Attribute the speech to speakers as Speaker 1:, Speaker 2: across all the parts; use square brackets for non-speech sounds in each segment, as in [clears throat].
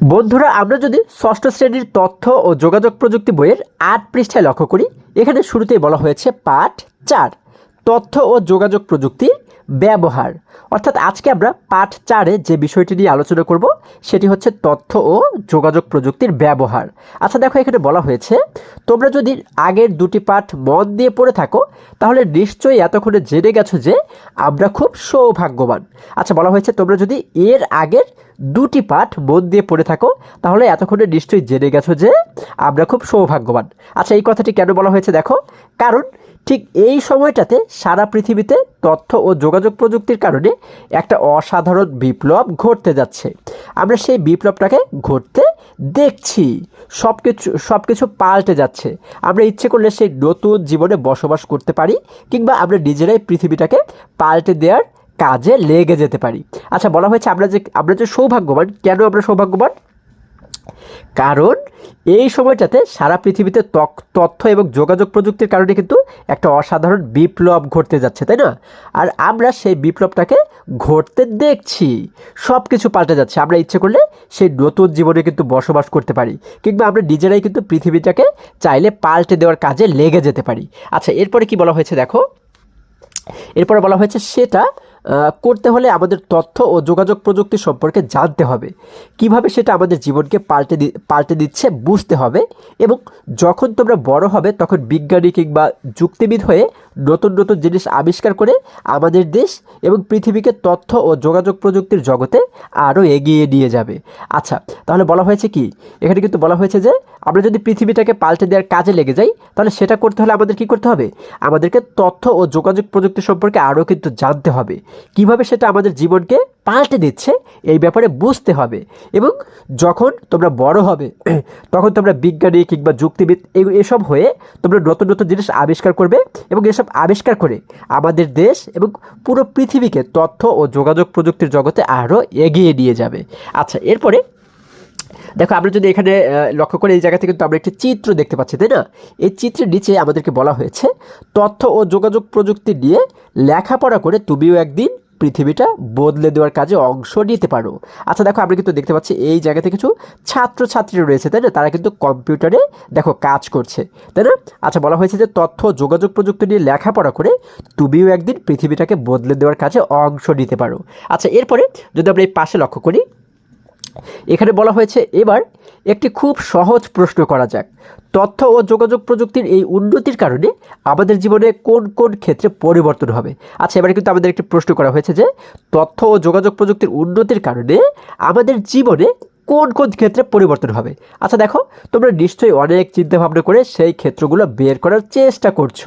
Speaker 1: বন্ধুরা, আমরা যদি ষষ্ঠ শ্রেণির তথ্য ও যোগাযোগ প্রযুক্তি বইয়ের আট পৃষ্ঠায় লক্ষ্য করি, এখানে শুরুতেই বলা হয়েছে পাঠ চার, তথ্য ও যোগাযোগ প্রযুক্তির ব্যবহার। অর্থাৎ আজকে আমরা পাঠ চারে যে বিষয়টি নিয়ে আলোচনা করব, সেটি হচ্ছে তথ্য ও যোগাযোগ প্রযুক্তির ব্যবহার। আচ্ছা দেখো, এখানে বলা হয়েছে, তোমরা যদি আগের দুটি পাঠ মন দিয়ে পড়ে থাকো, তাহলে নিশ্চয়ই এতক্ষণে জেনে গেছো যে আমরা খুব সৌভাগ্যবান। আচ্ছা বলা হয়েছে তোমরা যদি এর আগের দুটি পাঠ মন দিয়ে পড়ে থাকো, তাহলে এতক্ষণে নিশ্চয়ই জেনে গেছো যে আমরা খুব সৌভাগ্যবান। আচ্ছা এই কথাটি কেন বলা হয়েছে দেখো, কারণ ঠিক এই সময়টাতে সারা পৃথিবীতে তথ্য ও যোগাযোগ প্রযুক্তির কারণে একটা অসাধারণ বিপ্লব ঘটতে যাচ্ছে। আমরা সেই বিপ্লবটাকে ঘটতে দেখছি সব কিছু সব কিছু পাল্টে যাচ্ছে। আমরা ইচ্ছে করলে সেই নতুন জীবনে বসবাস করতে পারি, কিংবা আমরা নিজেরাই পৃথিবীটাকে পাল্টে দেওয়ার কাজে লেগে যেতে পারি। আচ্ছা বলা হয়েছে আমরা যে আমরা যে সৌভাগ্যবান, কেন আমরা সৌভাগ্যবান? কারণ এই সময়টাতে সারা পৃথিবীতে তথ্য এবং যোগাযোগ প্রযুক্তির কারণে কিন্তু একটা অসাধারণ বিপ্লব ঘটতে যাচ্ছে, তাই না? আর আমরা সেই বিপ্লবটাকে ঘটতে দেখছি সব কিছু পাল্টে যাচ্ছে। আমরা ইচ্ছে করলে সেই নতুন জীবনে কিন্তু বসবাস করতে পারি, কিংবা আমরা নিজেরাই কিন্তু পৃথিবীটাকে চাইলে পাল্টে দেওয়ার কাজে লেগে যেতে পারি। আচ্ছা এরপরে কি বলা হয়েছে দেখো? এরপরে বলা হয়েছে সেটা করতে হলে আমাদের তথ্য ও যোগাযোগ প্রযুক্তি সম্পর্কে জানতে হবে। কীভাবে সেটা আমাদের জীবনকে পাল্টে পাল্টে দিচ্ছে বুঝতে হবে এবং যখন তোমরা বড় হবে তখন বিজ্ঞানী কিংবা যুক্তিবিদ হয়ে নতুন নতুন জিনিস আবিষ্কার করে আমাদের দেশ এবং পৃথিবীকে তথ্য ও যোগাযোগ প্রযুক্তির জগতে আরও এগিয়ে নিয়ে যাবে। আচ্ছা তাহলে বলা হয়েছে কি? এখানে কিন্তু বলা হয়েছে যে, আমরা যদি পৃথিবীটাকে পাল্টে দেওয়ার কাজে লেগে যাই, তাহলে সেটা করতে হলে আমাদের কি করতে হবে? আমাদেরকে তথ্য ও যোগাযোগ প্রযুক্তি সম্পর্কে আরও কিন্তু জানতে হবে। কীভাবে সেটা আমাদের জীবনকে পাল্টে দিচ্ছে, এই ব্যাপারে বুঝতে হবে। এবং যখন তোমরা বড় হবে, [clears throat] তখন তোমরা বিজ্ঞানী কিংবা যুক্তিবিদ এসব হয়ে তোমরা নতুন নতুন জিনিস আবিষ্কার করবে এবং এসব আবিষ্কার করে আমাদের দেশ এবং পুরো পৃথিবীকে তথ্য ও যোগাযোগ প্রযুক্তির জগতে আরও এগিয়ে নিয়ে যাবে। আচ্ছা এরপরে দেখো, আমরা যদি এখানে লক্ষ্য করে এই জায়গা থেকে কিন্তু আমরা একটি চিত্র দেখতে পাচ্ছি, তাই না? এই চিত্রের নিচে আমাদেরকে বলা হয়েছে, তথ্য ও যোগাযোগ প্রযুক্তি নিয়ে লেখাপড়া করে তুমিও একদিন পৃথিবীটা বদলে দেওয়ার কাজে অংশ নিতে পারো। আচ্ছা দেখো, আমরা কিন্তু দেখতে পাচ্ছি এই জায়গাতে কিছু ছাত্রছাত্রী রয়েছে, তাই না? তারা কিন্তু কম্পিউটারে, দেখো, কাজ করছে, তাই না? আচ্ছা বলা হয়েছে যে তথ্য, যোগাযোগ প্রযুক্তি নিয়ে লেখাপড়া করে তুমিও একদিন পৃথিবীটাকে বদলে দেওয়ার কাজে অংশ নিতে পারো। আচ্ছা এরপরে যদি আমরা এই পাশে লক্ষ্য করি, এখানে বলা হয়েছে এবার একটি খুব সহজ প্রশ্ন করা যাক। তথ্য ও যোগাযোগ প্রযুক্তির এই উন্নতির কারণে আমাদের জীবনে কোন কোন ক্ষেত্রে পরিবর্তন হবে? আচ্ছা এবারে কিন্তু আমাদের একটি প্রশ্ন করা হয়েছে যে, তথ্য ও যোগাযোগ প্রযুক্তির উন্নতির কারণে আমাদের জীবনে কোন কোন ক্ষেত্রে পরিবর্তন হবে? আচ্ছা দেখো, তোমরা নিশ্চয়ই অনেক চিন্তা ভাবনা করে সেই ক্ষেত্রগুলো বের করার চেষ্টা করছ।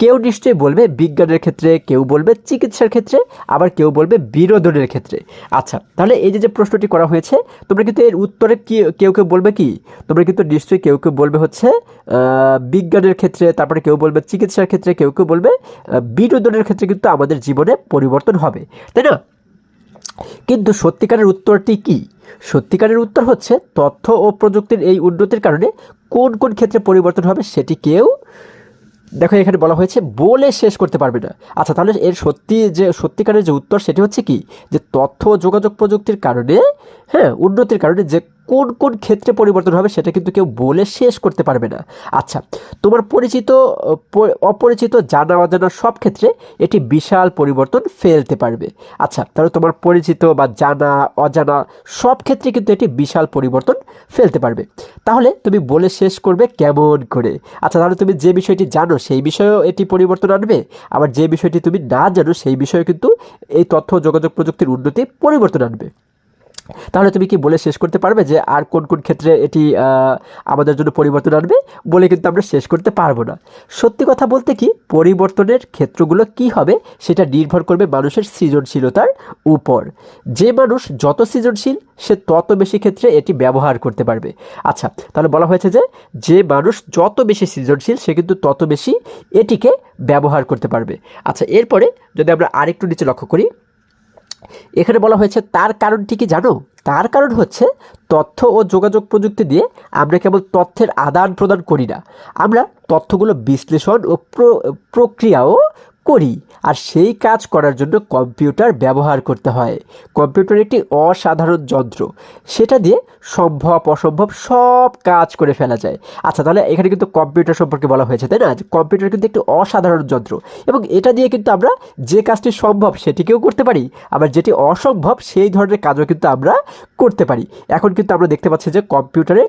Speaker 1: কেউ নিশ্চয়ই বলবে বিজ্ঞানের ক্ষেত্রে, কেউ বলবে চিকিৎসার ক্ষেত্রে, আবার কেউ বলবে বিনোদনের ক্ষেত্রে। আচ্ছা তাহলে এই যে যে প্রশ্নটি করা হয়েছে, তোমরা কিন্তু এর উত্তরে কি, কেউ কেউ বলবে কি? তোমরা কিন্তু নিশ্চয়ই কেউ কেউ বলবে হচ্ছে বিজ্ঞানের ক্ষেত্রে, তারপরে কেউ বলবে চিকিৎসার ক্ষেত্রে, কেউ কেউ বলবে বিনোদনের ক্ষেত্রে কিন্তু আমাদের জীবনে পরিবর্তন হবে। তাই না? কিন্তু সত্যিকারের উত্তরটি কি? সত্যিকারের উত্তর হচ্ছে, তথ্য ও প্রযুক্তির এই উন্নতির কারণে কোন কোন ক্ষেত্রে পরিবর্তন হবে সেটি কেউ, দেখো এখানে বলা হয়েছে, বলে শেষ করতে পারবে না। আচ্ছা তাহলে এর সত্যি যে, সত্যিকারের যে উত্তর সেটি হচ্ছে কি? যে তথ্য ও যোগাযোগ প্রযুক্তির কারণে হ্যাঁ উন্নতির কারণে যে কোন কোন ক্ষেত্রে পরিবর্তন হবে সেটা কিন্তু কেউ বলে শেষ করতে পারবে না। আচ্ছা তোমার পরিচিত অপরিচিত, জানা অজানা সব ক্ষেত্রে এটি বিশাল পরিবর্তন ফেলতে পারবে। আচ্ছা তাহলে তোমার পরিচিত বা জানা, অজানা সব ক্ষেত্রে কিন্তু এটি বিশাল পরিবর্তন ফেলতে পারবে। তাহলে তুমি বলে শেষ করবে কেমন করে? আচ্ছা তাহলে তুমি যে বিষয়টি জানো সেই বিষয়েও এটি পরিবর্তন আনবে। আবার যে বিষয়টি তুমি না জানো সেই বিষয়ে কিন্তু এই তথ্য, যোগাযোগ প্রযুক্তির উন্নতি পরিবর্তন আনবে। তাহলে তুমি কি বলে শেষ করতে পারবে যে আর কোন কোন ক্ষেত্রে এটি আমাদের জন্য পরিবর্তন আনবে বলে কিন্তু আমরা শেষ করতে পারব না। সত্যি কথা বলতে কি, পরিবর্তনের ক্ষেত্রগুলো কি হবে সেটা নির্ভর করবে মানুষের সৃজনশীলতার উপর। যে মানুষ যত সৃজনশীল, সে তত বেশি ক্ষেত্রে এটি ব্যবহার করতে পারবে। আচ্ছা তাহলে বলা হয়েছে যে যে মানুষ যত বেশি সৃজনশীল, সে কিন্তু তত বেশি এটিকে ব্যবহার করতে পারবে। আচ্ছা এরপরে যদি আমরা আরেকটু নিচে লক্ষ্য করি এখানে বলা হয়েছে তার কারণটি কি জানো? তার কারণ হচ্ছে তথ্য ও যোগাযোগ প্রযুক্তি দিয়ে আমরা কেবল তথ্যের আদান প্রদান করি না। আমরা তথ্যগুলো বিশ্লেষণ ও প্র- প্রক্রিয়াও করি। আর সেই কাজ করার জন্য কম্পিউটার ব্যবহার করতে হয়। কম্পিউটার একটি অসাধারণ যন্ত্র। সেটা দিয়ে সম্ভব, অসম্ভব সব কাজ করে ফেলা যায়। আচ্ছা তাহলে এখানে কিন্তু কম্পিউটার সম্পর্কে বলা হয়েছে, তাই না? কম্পিউটার কিন্তু একটি অসাধারণ যন্ত্র। এবং এটা দিয়ে কিন্তু আমরা যে কাজটি সম্ভব সেটিকেও করতে পারি। আবার যেটি অসম্ভব সেই ধরনের কাজও কিন্তু আমরা করতে পারি। এখন কিন্তু আমরা দেখতে পাচ্ছি যে কম্পিউটারে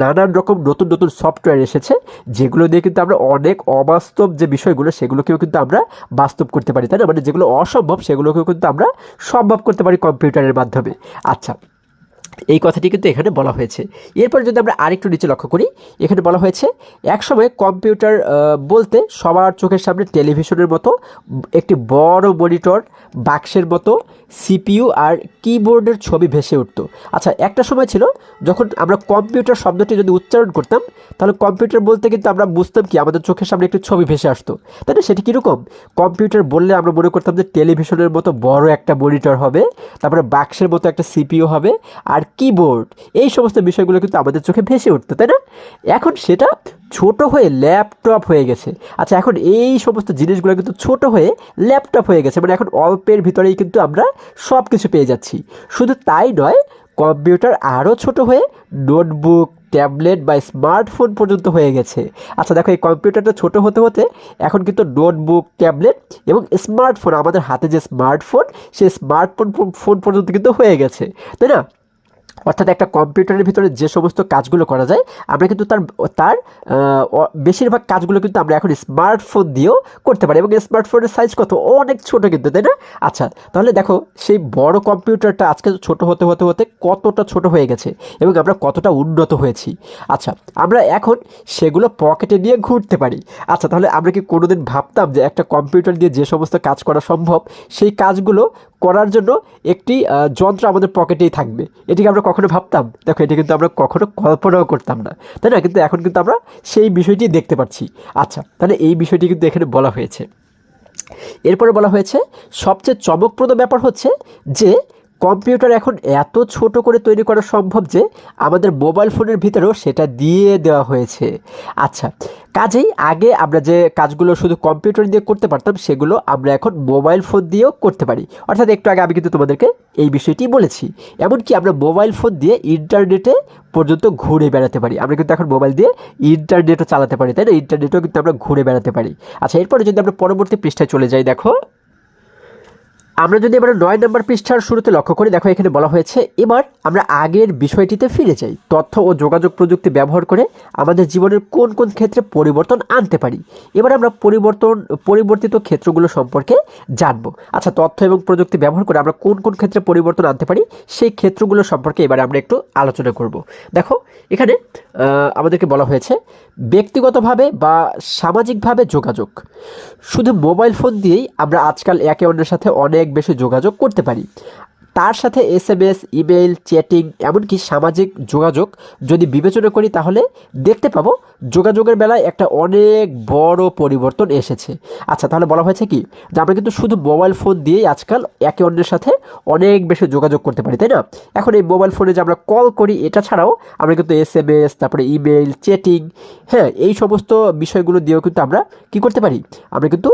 Speaker 1: নানান রকম নতুন নতুন সফটওয়্যার এসেছে, যেগুলো দিয়ে কিন্তু আমরা অনেক অবাস্তব যে বিষয়গুলো, সেগুলোকেও কিন্তু আমরা বাস্তব করতে পারি, তাই না? মানে যেগুলো অসম্ভব, সেগুলোকেও কিন্তু আমরা সম্ভব করতে পারি কম্পিউটারের মাধ্যমে। আচ্ছা এই কথাটি কিন্তু এখানে বলা হয়েছে। এরপর যদি আমরা আরেকটু নিচে লক্ষ্য করি, এখানে বলা হয়েছে, একসময় কম্পিউটার বলতে সবার চোখের সামনে টেলিভিশনের মতো, একটি বড় মনিটর, বাক্সের মতো সিপিইউ আর কিবোর্ডের ছবি ভেসে উঠতো। আচ্ছা একটা সময় ছিল যখন আমরা কম্পিউটার শব্দটি যদি উচ্চারণ করতাম, তাহলে কম্পিউটার বলতে কিন্তু আমরা বুঝতাম কি, আমাদের চোখের সামনে একটি ছবি ভেসে আসতো। তাই না? সেটি কীরকম? কম্পিউটার বললে আমরা মনে করতাম যে টেলিভিশনের মতো বড় একটা মনিটর হবে, তারপরে বাক্সের মতো একটা সিপিইউ হবে আর কিবোর্ড। এই সমস্ত বিষয়গুলো কিন্তু আমাদের চোখে ভেসে উঠতো, তাই না? এখন সেটা ছোট হয়ে ল্যাপটপ হয়ে গেছে। আচ্ছা এখন এই সমস্ত জিনিসগুলো কিন্তু ছোট হয়ে ল্যাপটপ হয়ে গেছে মানে এখন অল্পের ভিতরেই কিন্তু আমরা সব কিছু পেয়ে যাচ্ছি। শুধু তাই নয়, কম্পিউটার আরও ছোট হয়ে নোটবুক, ট্যাবলেট বা স্মার্টফোন পর্যন্ত হয়ে গেছে। আচ্ছা দেখো, এই কম্পিউটারটা ছোট হতে হতে এখন কিন্তু নোটবুক, ট্যাবলেট এবং স্মার্টফোন, আমাদের হাতে যে স্মার্টফোন, সেই স্মার্টফোন ফোন পর্যন্ত কিন্তু হয়ে গেছে, তাই না? অর্থাৎ একটা কম্পিউটারের ভিতরে যে সমস্ত কাজগুলো করা যায়, আমরা কিন্তু তার তার বেশিরভাগ কাজগুলো কিন্তু আমরা এখন স্মার্টফোন দিয়েও করতে পারি এবং স্মার্টফোনের সাইজ কত? অনেক ছোট কিন্তু, তাই না? আচ্ছা তাহলে দেখো, সেই বড় কম্পিউটারটা আজকে ছোট হতে হতে হতে কতটা ছোট হয়ে গেছে এবং আমরা কতটা উন্নত হয়েছি? আচ্ছা আমরা এখন সেগুলো পকেটে নিয়ে ঘুরতে পারি। আচ্ছা তাহলে আমরা কি কোনোদিন ভাবতাম যে একটা কম্পিউটার দিয়ে যে সমস্ত কাজ করা সম্ভব, সেই কাজগুলো করার জন্য একটি যন্ত্র আমাদের পকেটেই থাকবে। এটিকে আমরা কখনো ভাবতাম। দেখো, এটি কিন্তু আমরা কখনো কল্পনাও করতাম না। তাই না? কিন্তু এখন কিন্তু আমরা সেই বিষয়টি দেখতে পাচ্ছি। আচ্ছা তাহলে এই বিষয়টি কিন্তু এখানে বলা হয়েছে। এরপরে বলা হয়েছে, সবচেয়ে চমকপ্রদ ব্যাপার হচ্ছে যে কম্পিউটার এখন এত ছোট করে তৈরি করা সম্ভব যে আমাদের মোবাইল ফোনের ভিতরেও সেটা দিয়ে দেওয়া হয়েছে। আচ্ছা কাজেই আগে আমরা যে কাজগুলো শুধু কম্পিউটার দিয়ে করতে পারতাম, সেগুলো আমরা এখন মোবাইল ফোন দিয়েও করতে পারি। অর্থাৎ একটু আগে আমি কিন্তু তোমাদেরকে এই বিষয়টি বলেছি। এমনকি আমরা মোবাইল ফোন দিয়ে ইন্টারনেটে পর্যন্ত ঘুরে বেড়াতে পারি। আমরা কিন্তু এখন মোবাইল দিয়ে ইন্টারনেটও চালাতে পারি, তাই না? ইন্টারনেটও কিন্তু আমরা ঘুরে বেড়াতে পারি। আচ্ছা এরপরে যদি আমরা পরবর্তী পৃষ্ঠায় চলে যাই, দেখো। আমরা যদি এবার নয় নম্বর পৃষ্ঠার শুরুতে লক্ষ্য করি, দেখো এখানে বলা হয়েছে, এবার আমরা আগের বিষয়টিতে ফিরে যাই। তথ্য ও যোগাযোগ প্রযুক্তি ব্যবহার করে আমাদের জীবনের কোন কোন ক্ষেত্রে পরিবর্তন আনতে পারি। এবার আমরা পরিবর্তন, পরিবর্তিত ক্ষেত্রগুলো সম্পর্কে জানব। আচ্ছা তথ্য এবং প্রযুক্তি ব্যবহার করে আমরা কোন কোন ক্ষেত্রে পরিবর্তন আনতে পারি, সেই ক্ষেত্রগুলো সম্পর্কে এবার আমরা একটু আলোচনা করব। দেখো, এখানে আমাদেরকে বলা হয়েছে, ব্যক্তিগতভাবে বা সামাজিকভাবে যোগাযোগ। শুধু মোবাইল ফোন দিয়েই আমরা আজকাল একে অন্যের সাথে অনেক বেশি যোগাযোগ করতে পারি। তার সাথে S M S email chatting, এমনকি সামাজিক যোগাযোগ যদি বিবেচনা করি তাহলে দেখতে পাবো যোগাযোগের বেলায় একটা অনেক বড় পরিবর্তন এসেছে। আচ্ছা তাহলে বলা হয়েছে কি? যে আমরা কিন্তু শুধু মোবাইল ফোন দিয়েই আজকাল একে অন্যের সাথে অনেক বেশি যোগাযোগ করতে পারি, তাই না? এখন এই মোবাইল ফোনে যে আমরা কল করি, এটা ছাড়াও আমরা কিন্তু এস এম এস, তারপরে ইমেল চ্যাটিং হ্যাঁ এই সমস্ত বিষয়গুলো দিয়েও কিন্তু আমরা কি করতে পারি? আমরা কিন্তু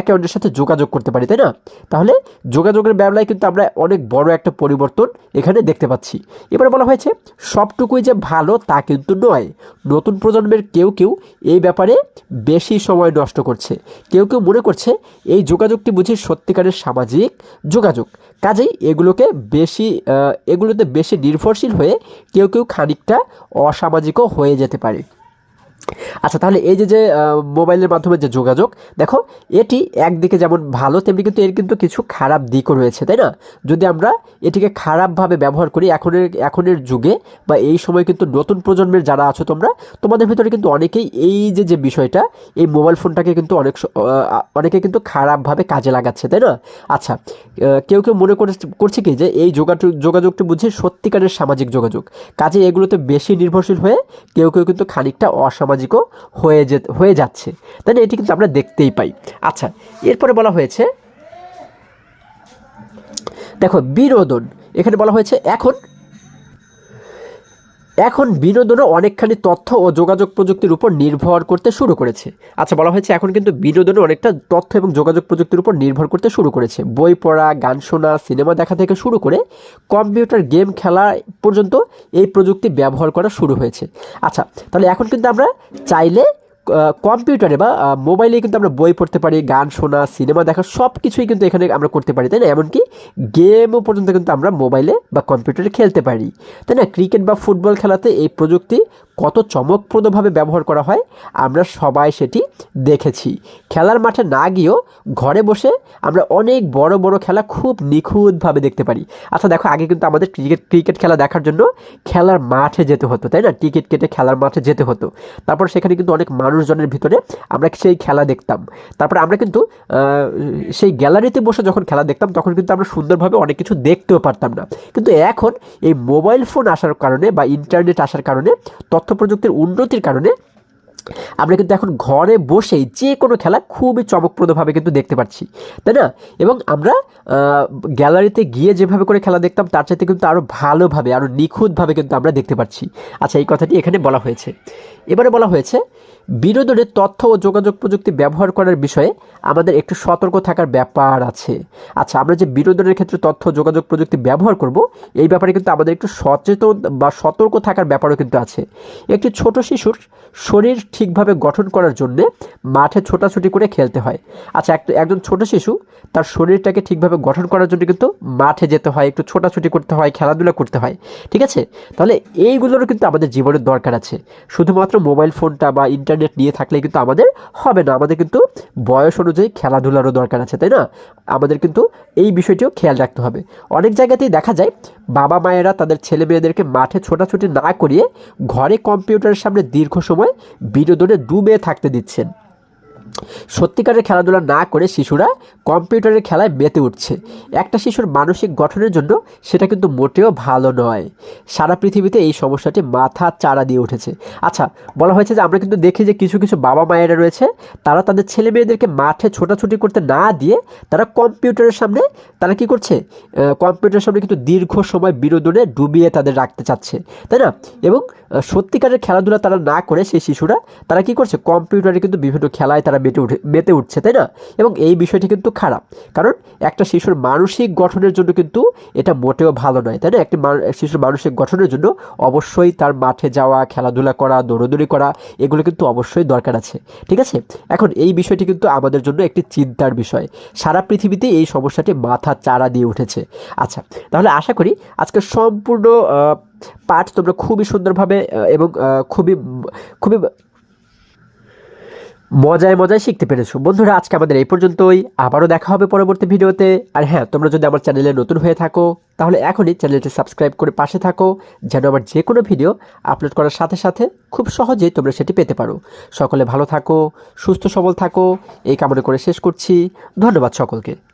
Speaker 1: একে অন্যের সাথে যোগাযোগ করতে পারি, তাই না? তাহলে যোগাযোগের বেলায় কিন্তু আমরা অনেক বড় একটা পরিবর্তন এখানে দেখতে পাচ্ছি। এবারে বলা হয়েছে, সবটুকুই যে ভালো তা কিন্তু নয়। নতুন প্রজন্মের কেউ কেউ এই ব্যাপারে বেশি সময় নষ্ট করছে। কেউ কেউ মনে করছে, এই যোগাযোগটি বুঝি সত্যিকারের সামাজিক যোগাযোগ। কাজেই এগুলোকে বেশি এগুলোতে বেশি নির্ভরশীল হয়ে কেউ কেউ খানিকটা অসামাজিকও হয়ে যেতে পারে। আচ্ছা তাহলে এই যে যে মোবাইলের মাধ্যমে যে যোগাযোগ, দেখো, এটি একদিকে যেমন ভালো, তেমনি কিন্তু এর কিন্তু কিছু খারাপ দিকও রয়েছে, তাই না? যদি আমরা এটিকে খারাপভাবে ব্যবহার করি, এখনের এখনের যুগে বা এই সময় কিন্তু নতুন প্রজন্মের যারা আছো তোমরা, তোমাদের ভিতরে কিন্তু অনেকেই এই যে যে বিষয়টা, এই মোবাইল ফোনটাকে কিন্তু অনেক অনেকে কিন্তু খারাপভাবে কাজে লাগাচ্ছে, তাই না? আচ্ছা কেউ কেউ মনে করে করছে কি যে, এই যোগাযোগ যোগাযোগটি বুঝে সত্যিকারের সামাজিক যোগাযোগ। কাজে এগুলোতে বেশি নির্ভরশীল হয়ে কেউ কেউ কিন্তু খানিকটা অসামাজিকও হয়ে যে হয়ে যাচ্ছে। তাই না? এটি কিন্তু আমরা দেখতেই পাই। আচ্ছা এরপরে বলা হয়েছে, দেখো, বিনোদন। এখানে বলা হয়েছে, এখন এখন বিনোদনও অনেকখানি তথ্য ও যোগাযোগ প্রযুক্তির উপর নির্ভর করতে শুরু করেছে। আচ্ছা বলা হয়েছে এখন কিন্তু বিনোদনও অনেকটা তথ্য এবং যোগাযোগ প্রযুক্তির উপর নির্ভর করতে শুরু করেছে। বই পড়া, গান শোনা, সিনেমা দেখা থেকে শুরু করে কম্পিউটার, গেম খেলা পর্যন্ত এই প্রযুক্তি ব্যবহার করা শুরু হয়েছে। আচ্ছা তাহলে এখন কিন্তু আমরা চাইলে কম্পিউটারে বা মোবাইলে কিন্তু আমরা বই পড়তে পারি, গান শোনা, সিনেমা দেখা সব কিছুই কিন্তু এখানে আমরা করতে পারি, তাই না? এমনকি গেমও পর্যন্ত কিন্তু আমরা মোবাইলে বা কম্পিউটারে খেলতে পারি। তাই না? ক্রিকেট বা ফুটবল খেলাতে এই প্রযুক্তি কত চমকপ্রদভাবে ব্যবহার করা হয়, আমরা সবাই সেটি দেখেছি। খেলার মাঠে না গিয়েও ঘরে বসে আমরা অনেক বড় বড় খেলা খুব নিখুঁতভাবে দেখতে পারি। আচ্ছা দেখো, আগে কিন্তু আমাদের ক্রিকেট ক্রিকেট খেলা দেখার জন্য খেলার মাঠে যেতে হতো, তাই না? টিকিট কেটে খেলার মাঠে যেতে হতো। তারপর সেখানে কিন্তু অনেক মানুষজনের ভিতরে আমরা সেই খেলা দেখতাম। তারপরে আমরা কিন্তু সেই গ্যালারিতে বসে যখন খেলা দেখতাম, তখন কিন্তু আমরা সুন্দরভাবে অনেক কিছু দেখতেও পারতাম না। কিন্তু এখন এই মোবাইল ফোন আসার কারণে বা ইন্টারনেট আসার কারণে, তথ্য প্রযুক্তির উন্নতির কারণে, আমরা কিন্তু এখন ঘরে বসেই যে কোনো খেলা খুবই চমকপ্রদভাবে কিন্তু দেখতে পাচ্ছি। তাই না? এবং আমরা গ্যালারিতে গিয়ে যেভাবে করে খেলা দেখতাম, তার চাইতে কিন্তু আরও ভালোভাবে আরও নিখুঁতভাবে কিন্তু আমরা দেখতে পাচ্ছি। আচ্ছা এই কথাটি এখানে বলা হয়েছে। এবারে বলা হয়েছে বিনোদনের তথ্য ও যোগাযোগ প্রযুক্তি ব্যবহার করার বিষয়ে আমাদের একটু সতর্ক থাকার ব্যাপার আছে। আচ্ছা আমরা যে বিনোদনের ক্ষেত্রে তথ্য যোগাযোগ প্রযুক্তি ব্যবহার করব, এই ব্যাপারে কিন্তু আমাদের একটু সচেতন বা সতর্ক থাকার ব্যাপারও কিন্তু আছে। একটি ছোট শিশুর শরীর ঠিকভাবে গঠন করার জন্যে মাঠে ছোটাছুটি করে খেলতে হয়। আচ্ছা একজন ছোট শিশু তার শরীরটাকে ঠিকভাবে গঠন করার জন্য কিন্তু মাঠে যেতে হয়, একটু ছোটাছুটি করতে হয়, খেলাধুলা করতে হয়, ঠিক আছে? তাহলে এইগুলোরও কিন্তু আমাদের জীবনের দরকার আছে। শুধুমাত্র মোবাইল ফোনটা বা ইন্টারনেট নিয়ে থাকলে কিন্তু আমাদের হবে না। আমাদের কিন্তু বয়স অনুযায়ী খেলাধুলারও দরকার আছে, তাই না? আমাদের কিন্তু এই বিষয়টিও খেয়াল রাখতে হবে। অনেক জায়গাতেই দেখা যায় বাবা মায়েরা তাদের ছেলে মেয়েদেরকে মাঠে ছোটাছুটি না করিয়ে ঘরে কম্পিউটারের সামনে দীর্ঘ সময় বিনোদনে ডুবে থাকতে দিচ্ছেন। সত্যিকারের খেলাধুলা না করে শিশুরা কম্পিউটারের খেলায় মেতে উঠছে। একটা শিশুর মানসিক গঠনের জন্য সেটা কিন্তু মোটেও ভালো নয়। সারা পৃথিবীতে এই সমস্যাটি মাথা চারা দিয়ে উঠেছে। আচ্ছা বলা হয়েছে যে আমরা কিন্তু দেখি যে কিছু কিছু বাবা মায়েরা রয়েছে, তারা তাদের ছেলে মেয়েদেরকে মাঠে ছোটাছুটি করতে না দিয়ে তারা কম্পিউটারের সামনে, তারা কি করছে? কম্পিউটারের সামনে কিন্তু দীর্ঘ সময় বিনোদনে ডুবিয়ে তাদের রাখতে চাচ্ছে। তাই না? এবং সত্যিকারের খেলাধুলা তারা না করে সেই শিশুরা, তারা কি করছে? কম্পিউটারে কিন্তু বিভিন্ন খেলায় তারা মেতে উঠে মেতে উঠছে, তাই না? এবং এই বিষয়টি কিন্তু খারাপ। কারণ একটা শিশুর মানসিক গঠনের জন্য কিন্তু এটা মোটেও ভালো নয়, তাই না? একটি শিশুর মানসিক গঠনের জন্য অবশ্যই তার মাঠে যাওয়া, খেলাধুলা করা, দৌড়দৌড়ি করা, এগুলো কিন্তু অবশ্যই দরকার আছে। ঠিক আছে? এখন এই বিষয়টি কিন্তু আমাদের জন্য একটি চিন্তার বিষয়। সারা পৃথিবীতে এই সমস্যাটি মাথা চারা দিয়ে উঠেছে। আচ্ছা তাহলে আশা করি আজকে সম্পূর্ণ পাঠ তোমরা খুবই সুন্দরভাবে এবং খুবই খুবই মজায় মজায় শিখতে পেরেছ। বন্ধুরা, আজকে আমাদের এই পর্যন্তই। আবারও দেখা হবে পরবর্তী ভিডিওতে। আর হ্যাঁ তোমরা যদি আমার চ্যানেলে নতুন হয়ে থাকো, তাহলে এখনই চ্যানেলটি সাবস্ক্রাইব করে পাশে থাকো, যেন আমার যে কোনো ভিডিও আপলোড করার সাথে সাথে খুব সহজেই তোমরা সেটি পেতে পারো। সকলে ভালো থাকো, সুস্থ সবল থাকো। এই কামনা করে শেষ করছি। ধন্যবাদ সকলকে।